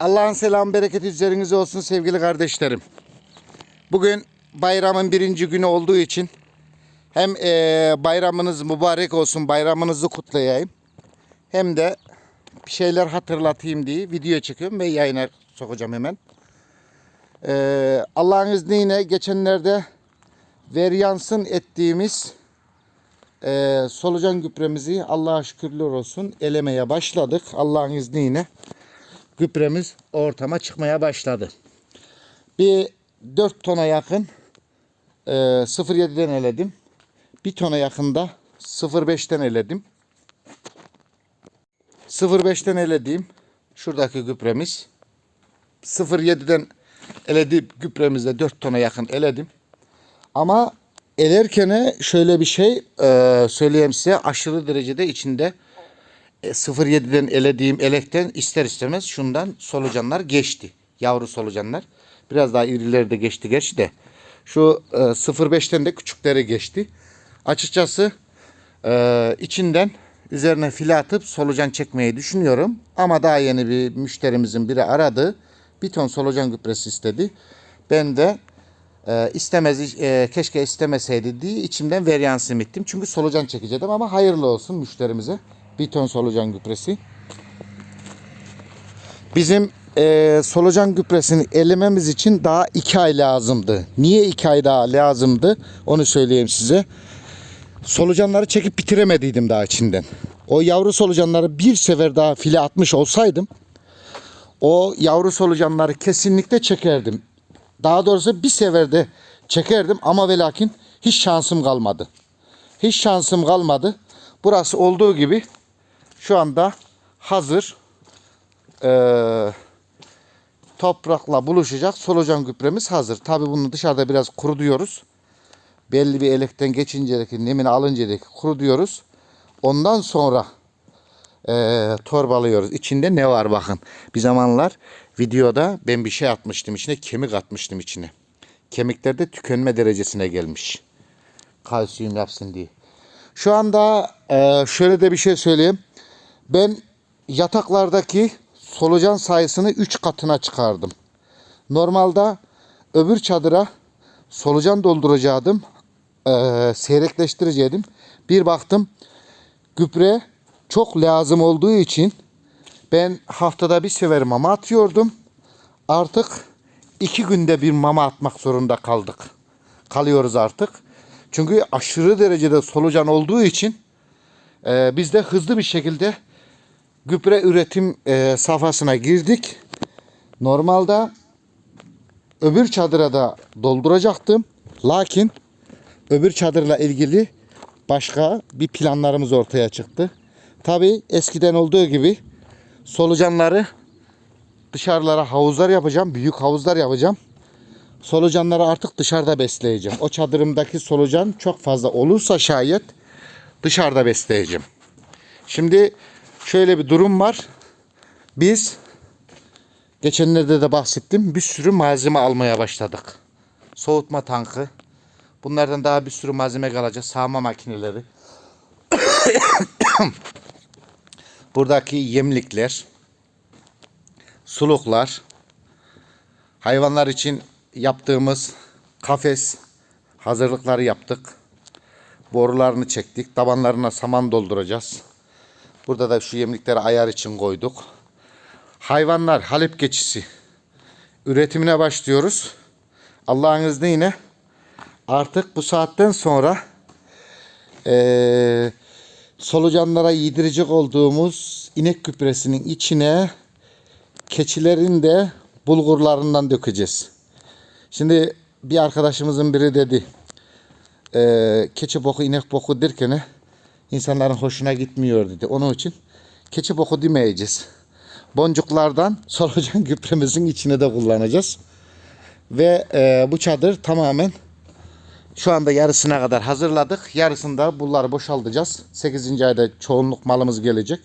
Allah'ın selam bereketi üzerinize olsun sevgili kardeşlerim. Bugün bayramın birinci günü olduğu için hem eee, bayramınız mübarek olsun bayramınızı kutlayayım. Hem de bir şeyler hatırlatayım diye video çekiyorum ve yayına sokacağım hemen. Eee, Allah'ın izniyle geçenlerde veryansın ettiğimiz eee, solucan gübremizi Allah'a şükürler olsun elemeye başladık. Allah'ın izniyle gübremiz ortama çıkmaya başladı. Bir 4 tona yakın e, 0.7'den eledim. Bir tona yakında 0.5'ten eledim. 0.5'ten elediğim şuradaki gübremiz 0.7'den elediğim gübremizde 4 tona yakın eledim. Ama elerken şöyle bir şey e, söyleyeyim size aşırı derecede içinde e, 0.7'den elediğim elekten ister istemez şundan solucanlar geçti. Yavru solucanlar. Biraz daha irileri de geçti geçti de. Şu e, 0.5'ten de küçükleri geçti. Açıkçası e, içinden üzerine file atıp solucan çekmeyi düşünüyorum. Ama daha yeni bir müşterimizin biri aradı. Bir ton solucan gübresi istedi. Ben de e, istemez e, keşke istemeseydi diye içimden veryansım ettim. Çünkü solucan çekecektim ama hayırlı olsun müşterimize. Bir ton solucan gübresi. Bizim e, solucan gübresini elememiz için daha iki ay lazımdı. Niye iki ay daha lazımdı? Onu söyleyeyim size. Solucanları çekip bitiremediydim daha içinden. O yavru solucanları bir sefer daha file atmış olsaydım o yavru solucanları kesinlikle çekerdim. Daha doğrusu bir seferde çekerdim ama ve lakin hiç şansım kalmadı. Hiç şansım kalmadı. Burası olduğu gibi şu anda hazır eee, toprakla buluşacak solucan gübremiz hazır. Tabi bunu dışarıda biraz kurutuyoruz. Belli bir elekten geçincedeki nemini alıncadaki kurutuyoruz. Ondan sonra eee, torbalıyoruz. İçinde ne var bakın. Bir zamanlar videoda ben bir şey atmıştım içine kemik atmıştım içine. Kemiklerde tükenme derecesine gelmiş. Kalsiyum yapsın diye. Şu anda eee, şöyle de bir şey söyleyeyim. Ben yataklardaki solucan sayısını 3 katına çıkardım. Normalde öbür çadıra solucan dolduracaktım. eee seyrekleştirecektim. Bir baktım gübre çok lazım olduğu için ben haftada bir sefer mama atıyordum. Artık iki günde bir mama atmak zorunda kaldık. Kalıyoruz artık. Çünkü aşırı derecede solucan olduğu için eee, biz de hızlı bir şekilde gübre üretim eee, safhasına girdik. Normalde öbür çadıra da dolduracaktım. Lakin öbür çadırla ilgili başka bir planlarımız ortaya çıktı. Tabi eskiden olduğu gibi solucanları dışarılara havuzlar yapacağım. Büyük havuzlar yapacağım. Solucanları artık dışarıda besleyeceğim. O çadırımdaki solucan çok fazla olursa şayet dışarıda besleyeceğim. Şimdi şöyle bir durum var. Biz geçenlerde de bahsettim. Bir sürü malzeme almaya başladık. Soğutma tankı. Bunlardan daha bir sürü malzeme kalacak. Sağma makineleri. Buradaki yemlikler. Suluklar. Hayvanlar için yaptığımız kafes hazırlıkları yaptık. Borularını çektik. Tabanlarına saman dolduracağız. Burada da şu yemlikleri ayar için koyduk. Hayvanlar Halep geçisi üretimine başlıyoruz. Allah'ın izniyle artık bu saatten sonra eee, solucanlara yedirecek olduğumuz inek gübresinin içine keçilerin de bulgurlarından dökeceğiz. Şimdi bir arkadaşımızın biri dedi eee, keçi boku inek boku derken insanların hoşuna gitmiyor dedi. Onun için keçi boku demeyeceğiz. Boncuklardan solucan gübremizin içine de kullanacağız. Ve eee, bu çadır tamamen şu anda yarısına kadar hazırladık. Yarısında bunları boşaltacağız. 8. ayda çoğunluk malımız gelecek.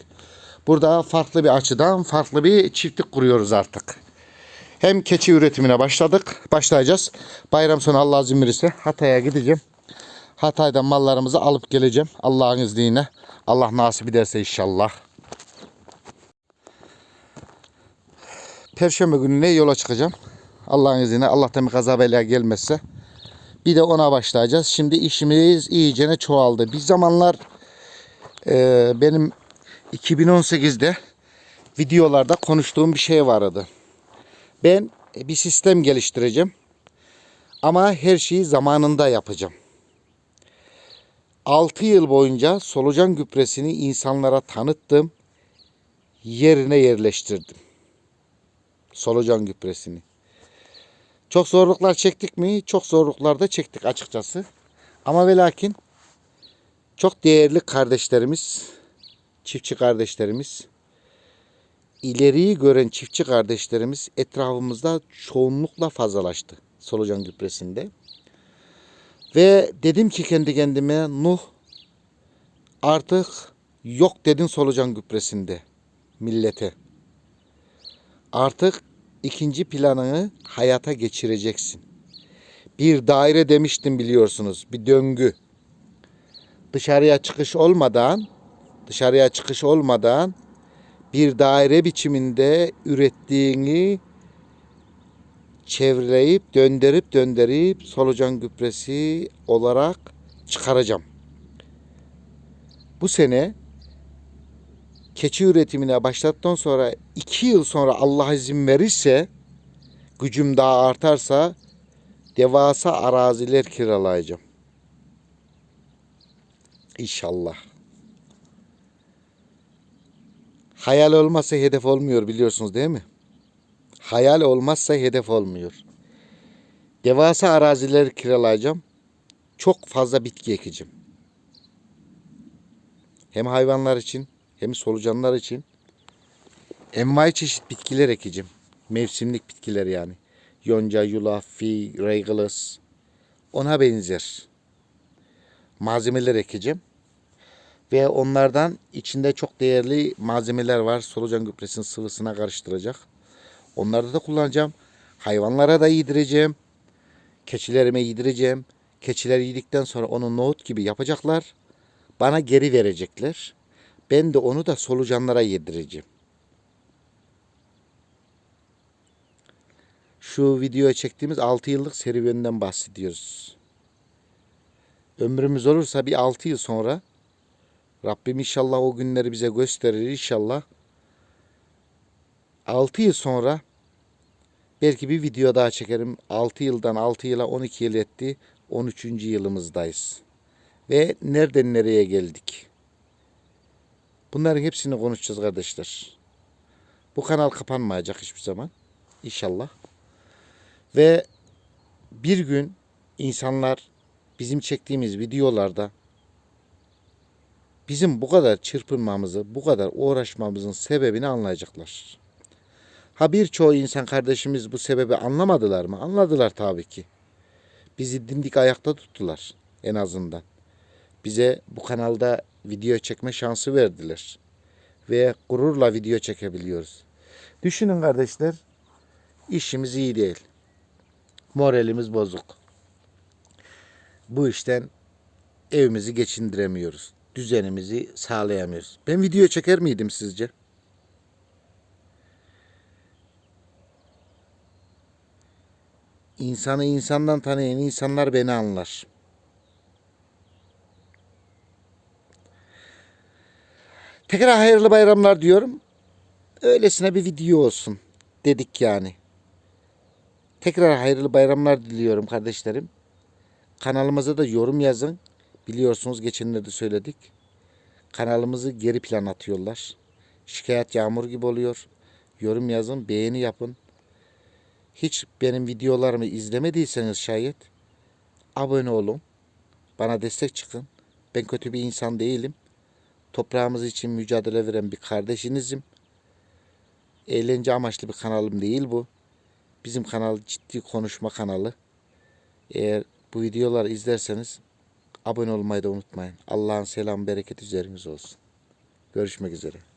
Burada farklı bir açıdan farklı bir çiftlik kuruyoruz artık. Hem keçi üretimine başladık. Başlayacağız. Bayram sonu Allah izin verirse Hatay'a gideceğim. Hatay'dan mallarımızı alıp geleceğim. Allah'ın izniyle. Allah nasip ederse inşallah. Perşembe gününe yola çıkacağım. Allah'ın izniyle Allah'tan bir kaza bela gelmezse. Bir de ona başlayacağız. Şimdi işimiz iyicene çoğaldı. Bir zamanlar e, benim 2018'de videolarda konuştuğum bir şey vardı. Ben bir sistem geliştireceğim. Ama her şeyi zamanında yapacağım. 6 yıl boyunca solucan gübresini insanlara tanıttım. Yerine yerleştirdim. Solucan gübresini. Çok zorluklar çektik mi? Çok zorluklar da çektik açıkçası. Ama ve lakin çok değerli kardeşlerimiz, çiftçi kardeşlerimiz, ileriyi gören çiftçi kardeşlerimiz etrafımızda çoğunlukla fazlalaştı solucan gübresinde. Ve dedim ki kendi kendime Nuh artık yok dedin solucan gübresinde millete. Artık ikinci planını hayata geçireceksin. Bir daire demiştim biliyorsunuz. Bir döngü. Dışarıya çıkış olmadan dışarıya çıkış olmadan bir daire biçiminde ürettiğini çevreleyip döndürüp döndürüp solucan gübresi olarak çıkaracağım. Bu sene keçi üretimine başlattıktan sonra iki yıl sonra Allah izin verirse gücüm daha artarsa devasa araziler kiralayacağım. İnşallah. Hayal olmazsa hedef olmuyor biliyorsunuz değil mi? Hayal olmazsa hedef olmuyor. Devasa araziler kiralayacağım. Çok fazla bitki ekeceğim. Hem hayvanlar için hem solucanlar için envai çeşit bitkiler ekeceğim. Mevsimlik bitkiler yani. Yonca, yulaf, fi, reygılis. Ona benzer malzemeler ekeceğim. Ve onlardan içinde çok değerli malzemeler var. Solucan gübresinin sıvısına karıştıracak. Onları da kullanacağım. Hayvanlara da yedireceğim. Keçilerime yedireceğim. Keçiler yedikten sonra onu nohut gibi yapacaklar. Bana geri verecekler. Ben de onu da solucanlara yedireceğim. Şu videoya çektiğimiz 6 yıllık serüveninden bahsediyoruz. Ömrümüz olursa bir 6 yıl sonra Rabbim inşallah o günleri bize gösterir inşallah. 6 yıl sonra belki bir video daha çekerim. 6 yıldan 6 yıla 12 yıl etti. 13. yılımızdayız. Ve nereden nereye geldik? Bunların hepsini konuşacağız kardeşler. Bu kanal kapanmayacak hiçbir zaman. İnşallah. Ve bir gün insanlar bizim çektiğimiz videolarda bizim bu kadar çırpınmamızı, bu kadar uğraşmamızın sebebini anlayacaklar. Ha birçoğu insan kardeşimiz bu sebebi anlamadılar mı? Anladılar tabii ki. Bizi dimdik ayakta tuttular en azından. Bize bu kanalda video çekme şansı verdiler. Ve gururla video çekebiliyoruz. Düşünün kardeşler, işimiz iyi değil. Moralimiz bozuk. Bu işten evimizi geçindiremiyoruz. Düzenimizi sağlayamıyoruz. Ben video çeker miydim sizce? İnsanı insandan tanıyan insanlar beni anlar. Tekrar hayırlı bayramlar diyorum. Öylesine bir video olsun dedik yani. Tekrar hayırlı bayramlar diliyorum kardeşlerim. Kanalımıza da yorum yazın. Biliyorsunuz geçenlerde söyledik. Kanalımızı geri plan atıyorlar. Şikayet yağmur gibi oluyor. Yorum yazın, beğeni yapın. Hiç benim videolarımı izlemediyseniz şayet abone olun. Bana destek çıkın. Ben kötü bir insan değilim. Toprağımız için mücadele veren bir kardeşinizim. Eğlence amaçlı bir kanalım değil bu. Bizim kanal ciddi konuşma kanalı. Eğer bu videoları izlerseniz abone olmayı da unutmayın. Allah'ın selam bereket üzeriniz olsun. Görüşmek üzere.